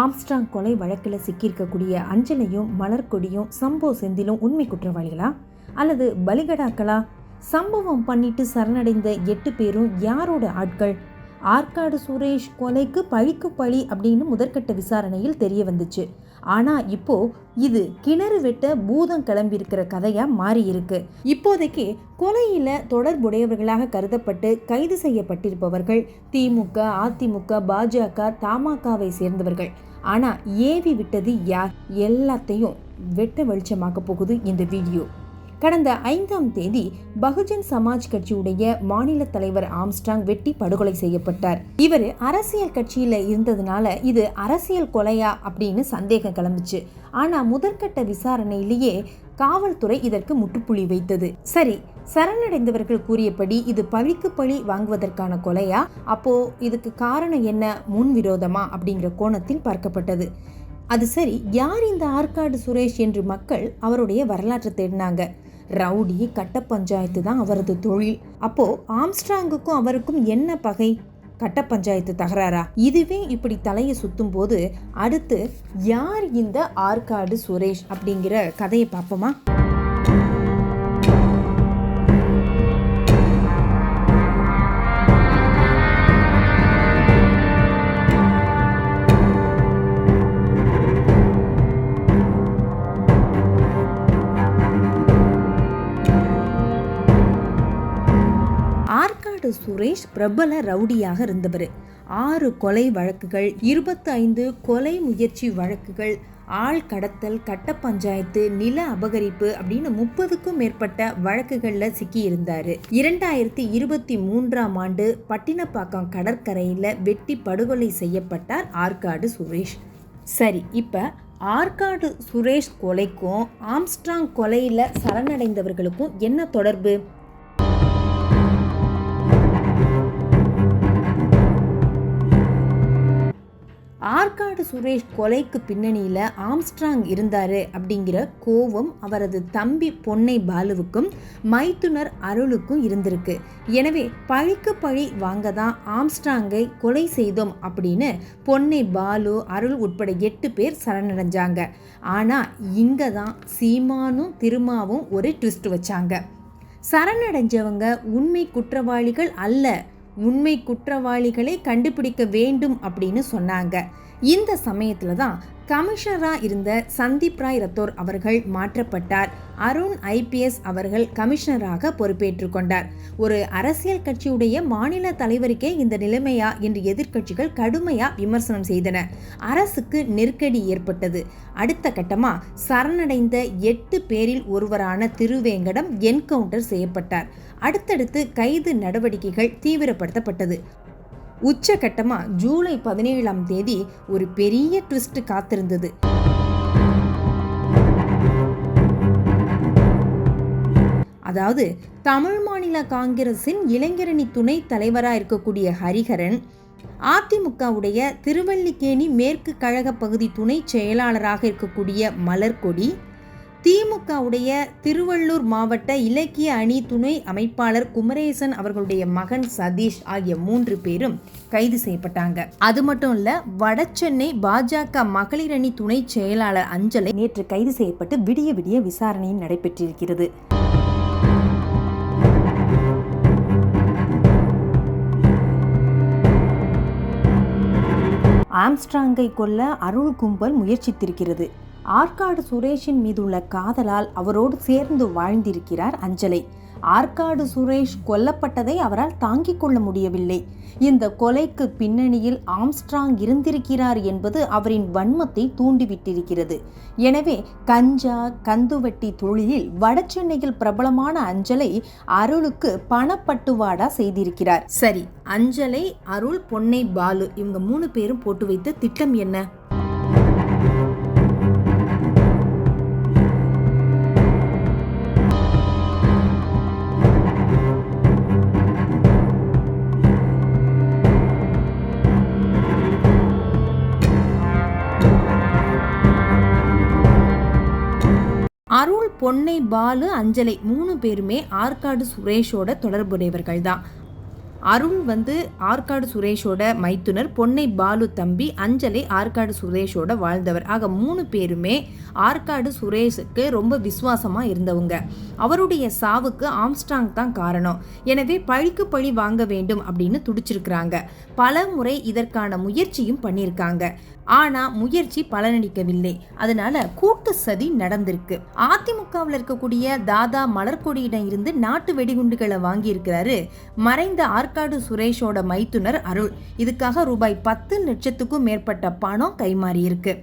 Armstrong கொலை வழக்கில் சிக்கியிருக்கக்கூடிய அஞ்சலையும் மலர்கொடியும் சம்போ செந்திலும் உண்மை குற்றவாளிகளா? அல்லது பலிகடாக்களா? சம்பவம் பண்ணிட்டு சரணடைந்த எட்டு பேரும் யாரோட ஆட்கள்? ஆற்காடு சுரேஷ் கொலைக்கு பழிக்கு பழி அப்படின்னு முதற்கட்ட விசாரணையில் தெரிய வந்துச்சு. ஆனா இப்போ இது கிணறு வெட்ட பூதம் கிளம்பியிருக்கிற கதையா மாறியிருக்கு. இப்போதைக்கு கொலையில தொடர்புடையவர்களாக கருதப்பட்டு கைது செய்யப்பட்டிருப்பவர்கள் திமுக அதிமுக பாஜக தமாகவை சேர்ந்தவர்கள். ஆனா ஏவி விட்டது யார்? எல்லாத்தையும் வெட்ட வெளிச்சமாக்க போகுது இந்த வீடியோ. கடந்த ஐந்தாம் தேதி பகுஜன் சமாஜ் கட்சியுடைய மாநில தலைவர் ஆம்ஸ்டாங் வெட்டி படுகொலை செய்யப்பட்டார். இவர் அரசியல் கட்சியில இருந்ததுனால இது அரசியல் கொலையா அப்படின்னு சந்தேகம் கிளம்பிச்சு. ஆனா முதற்கட்ட விசாரணையிலேயே காவல்துறை இதற்கு முற்றுப்புள்ளி வைத்தது. சரி சரணடைந்தவர்கள் கூறியபடி இது பழிக்கு பழி வாங்குவதற்கான கொலையா? அப்போ இதுக்கு காரணம் என்ன? முன்விரோதமா அப்படிங்கிற கோணத்தில் பார்க்கப்பட்டது. அது சரி யார் இந்த ஆற்காடு சுரேஷ் என்று மக்கள் அவருடைய வரலாற்றை தேடினாங்க. ரவுடி கட்ட பஞ்சாயத்து தான் அவரது தொழில். அப்போ ஆம்ஸ்ட்ராங்குக்கும் அவருக்கும் என்ன பகை? கட்ட பஞ்சாயத்து தகராறா? இதுவே இப்படி தலையை சுத்தும் போது அடுத்து யார் இந்த ஆற்காடு சுரேஷ் அப்படிங்கிற கதையை பார்ப்போமா? சுரேஷ் பிரபல ரவுடியாக இருந்தவர். ஆறு கொலை வழக்குகள் இருபத்தி ஐந்து கொலை முயற்சி வழக்குகள் ஆள் கடத்தல் கட்ட பஞ்சாயத்து நில அபகரிப்பு அப்படின்னு முப்பதுக்கும் மேற்பட்ட வழக்குகளில் சிக்கியிருந்தார். இரண்டாயிரத்தி இருபத்தி மூன்றாம் ஆண்டு பட்டினப்பாக்கம் கடற்கரையில் வெட்டி படுகொலை செய்யப்பட்டார் ஆற்காடு சுரேஷ். சரி இப்போ ஆற்காடு சுரேஷ் கொலைக்கும் ஆம்ஸ்ட்ராங் கொலையில் சரணடைந்தவர்களுக்கும் என்ன தொடர்பு? ஆற்காடு சுரேஷ் கொலைக்கு பின்னணியில் ஆம்ஸ்ட்ராங் இருந்தார் அப்படிங்கிற கோவம் அவரது தம்பி பொன்னை பாலுவுக்கும் மைத்துனர் அருளுக்கும் இருந்திருக்கு. எனவே பழிக்கு பழி வாங்க தான் ஆம்ஸ்ட்ராங்கை கொலை செய்தோம் அப்படின்னு பொன்னை பாலு அருள் உட்பட எட்டு பேர் சரணடைஞ்சாங்க. ஆனால் இங்கே தான் சீமானும் திருமாவும் ஒரு ட்விஸ்ட் வச்சாங்க. சரணடைஞ்சவங்க உண்மை குற்றவாளிகள் அல்ல. உண்மை குற்றவாளிகளை கண்டுபிடிக்க வேண்டும் அப்படின்னு சொன்னாங்க. இந்த சமயத்தில் தான் கமிஷனராக இருந்த சந்தீப் ராய் ரத்தோர் அவர்கள் மாற்றப்பட்டார். அருண் ஐபிஎஸ் அவர்கள் கமிஷனராக பொறுப்பேற்று கொண்டார். ஒரு அரசியல் கட்சியுடைய மாநில தலைவருக்கே இந்த நிலைமையா என்று எதிர்க்கட்சிகள் கடுமையாக விமர்சனம் செய்தன. அரசுக்கு நெருக்கடி ஏற்பட்டது. அடுத்த கட்டமாக சரணடைந்த எட்டு பேரில் ஒருவரான திருவேங்கடம் என்கவுண்டர் செய்யப்பட்டார். அடுத்தடுத்து கைது நடவடிக்கைகள் தீவிரப்படுத்தப்பட்டது. உச்சகட்டமா ஜூலை பதினேழாம் தேதி ஒரு பெரிய ட்விஸ்ட் காத்திருந்தது. அதாவது தமிழ் மாநில காங்கிரசின் இளைஞரணி துணை தலைவராக இருக்கக்கூடிய ஹரிஹரன் அதிமுகவுடைய திருவல்லிக்கேணி மேற்கு கழக பகுதி துணை செயலாளராக இருக்கக்கூடிய மலர்கொடி திமுகவுடைய திருவள்ளூர் மாவட்ட இலக்கிய அணி துணை அமைப்பாளர் குமரேசன் அவர்களுடைய மகன் சதீஷ் ஆகிய மூன்று பேரும் கைது செய்யப்பட்டாங்க. அது மட்டும் இல்ல வடசென்னை பாஜக மகளிர் அணி துணை செயலாளர் அஞ்சலை நேற்று கைது செய்யப்பட்டு விடிய விடிய விசாரணையும் நடைபெற்றிருக்கிறது. ஆம்ஸ்ட்ராங்கை கொல்ல அருள் கும்பல் முயற்சித்திருக்கிறது. ஆற்காடு சுரேஷின் மீதுள்ள காதலால் அவரோடு சேர்ந்து வாழ்ந்திருக்கிறார் அஞ்சலை. ஆற்காடு சுரேஷ் கொல்லப்பட்டதை அவரால் தாங்கிக் கொள்ள முடியவில்லை. இந்த கொலைக்கு பின்னணியில் ஆம்ஸ்ட்ராங் இருந்திருக்கிறார் என்பது அவரின் வன்மத்தை தூண்டிவிட்டிருக்கிறது. எனவே கஞ்சா கந்துவட்டி தொழிலில் வடசென்னையில் பிரபலமான அஞ்சலை அருளுக்கு பணப்பட்டுவாடா செய்திருக்கிறார். சரி அஞ்சலை அருள் பொன்னை பாலு இவங்க மூணு பேரும் போட்டு வைத்த திட்டம் என்ன? அருள் பொன்னை பாலு அஞ்சலை மூணு பேருமே ஆற்காடு சுரேஷோட தொடர்புடையவர்கள் தான் அருண் வந்து ஆற்காடு சுரேஷோட மைத்துனர் பொன்னை பாலு தம்பி அஞ்சலை ஆற்காடு சுரேஷோட வாழ்ந்தவர். ஆக மூணு பேருமே ஆற்காடு சுரேஷுக்கு ரொம்ப விசுவாசமாக இருந்தவங்க. அவருடைய சாவுக்கு ஆம்ஸ்டாங் தான் காரணம். எனவே பழிக்கு பழி வாங்க வேண்டும் அப்படின்னு துடிச்சிருக்கிறாங்க. பல முறை இதற்கான முயற்சியும் பண்ணியிருக்காங்க. ஆனால் முயற்சி பலனளிக்கவில்லை. அதனால கூட்டு சதி நடந்திருக்கு. அதிமுகவில் இருக்கக்கூடிய தாதா மலர்கொடியிடம் இருந்து நாட்டு வெடிகுண்டுகளை வாங்கியிருக்கிறாரு மறைந்த ஆற்காடு சுரேஷோட மைத்துனர் அருள். இதுக்காக ரூபாய் பத்து லட்சத்துக்கும் மேற்பட்ட பணம் கைமாறியிருக்கு.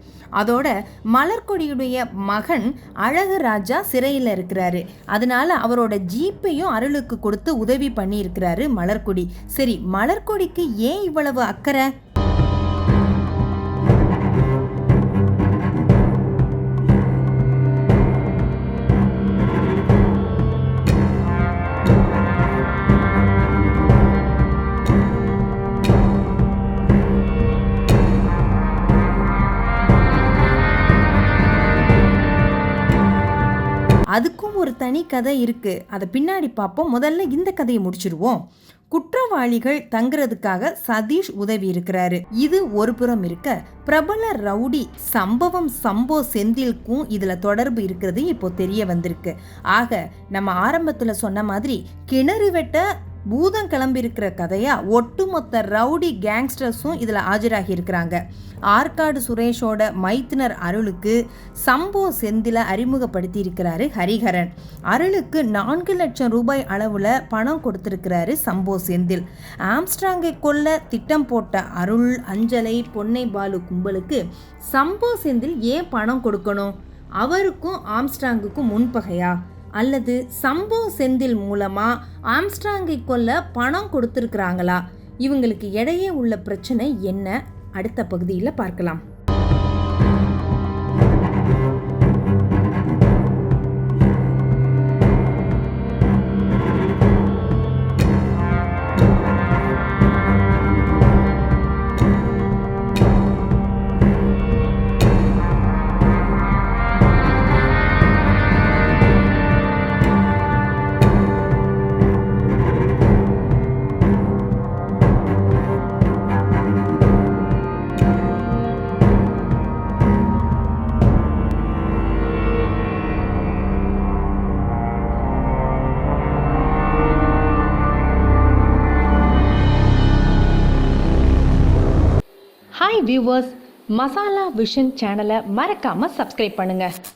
அதோட மலர்கொடியுடைய மகன் அழகு ராஜா சிறையில் இருக்கிறாரு. அதனால அவரோட ஜீப்பையும் அருளுக்கு கொடுத்து உதவி பண்ணியிருக்கிறாரு மலர்கொடி. சரி மலர்கொடிக்கு ஏன் இவ்வளவு அக்கறை? அதுக்கும் ஒரு தனி கதை இருக்குது அதை பின்னாடி பார்ப்போம். முதல்ல இந்த கதையை முடிச்சிருவோம் குற்றவாளிகள் தங்குறதுக்காக சதீஷ் உதவி இருக்கிறாரு. இது ஒரு புறம் இருக்க பிரபல ரவுடி சம்பவம் சம்போ செந்திலுக்கும் இதுல தொடர்பு இருக்கிறது இப்போ தெரிய வந்திருக்கு. ஆக நம்ம ஆரம்பத்துல சொன்ன மாதிரி கிணறு வெட்ட பூதம் கிளம்பியிருக்கிற கதையாக கதையா? ஒட்டுமொத்த ரவுடி கேங்ஸ்டர்ஸும் இதில் ஆஜராகி இருக்கிறாங்க ஆற்காடு சுரேஷோட மைத்தினர் அருளுக்கு சம்போ செந்தில அறிமுகப்படுத்தி இருக்கிறாரு ஹரிஹரன். அருளுக்கு நான்கு லட்சம் ரூபாய் அளவில் பணம் கொடுத்திருக்கிறாரு சம்போ செந்தில். ஆம்ஸ்ட்ராங்கை கொல்ல திட்டம் போட்ட அருள் அஞ்சலை பொன்னை பாலு கும்பலுக்கு சம்போ செந்தில் ஏன் பணம் கொடுக்கணும்? அவருக்கும் ஆம்ஸ்ட்ராங்குக்கும் முன்பகையா அல்லது சம்போ செந்தில் மூலமா ஆம்ஸ்ட்ராங்கை கொல்ல பணம் கொடுத்துருக்குறாங்களா? இவங்களுக்கு இடையே உள்ள பிரச்சனை என்ன? அடுத்த பகுதியில் பார்க்கலாம். வியூவர்ஸ் மசாலா விஷன் சேனலை மறக்காமல் சப்ஸ்கிரைப் பண்ணுங்கள்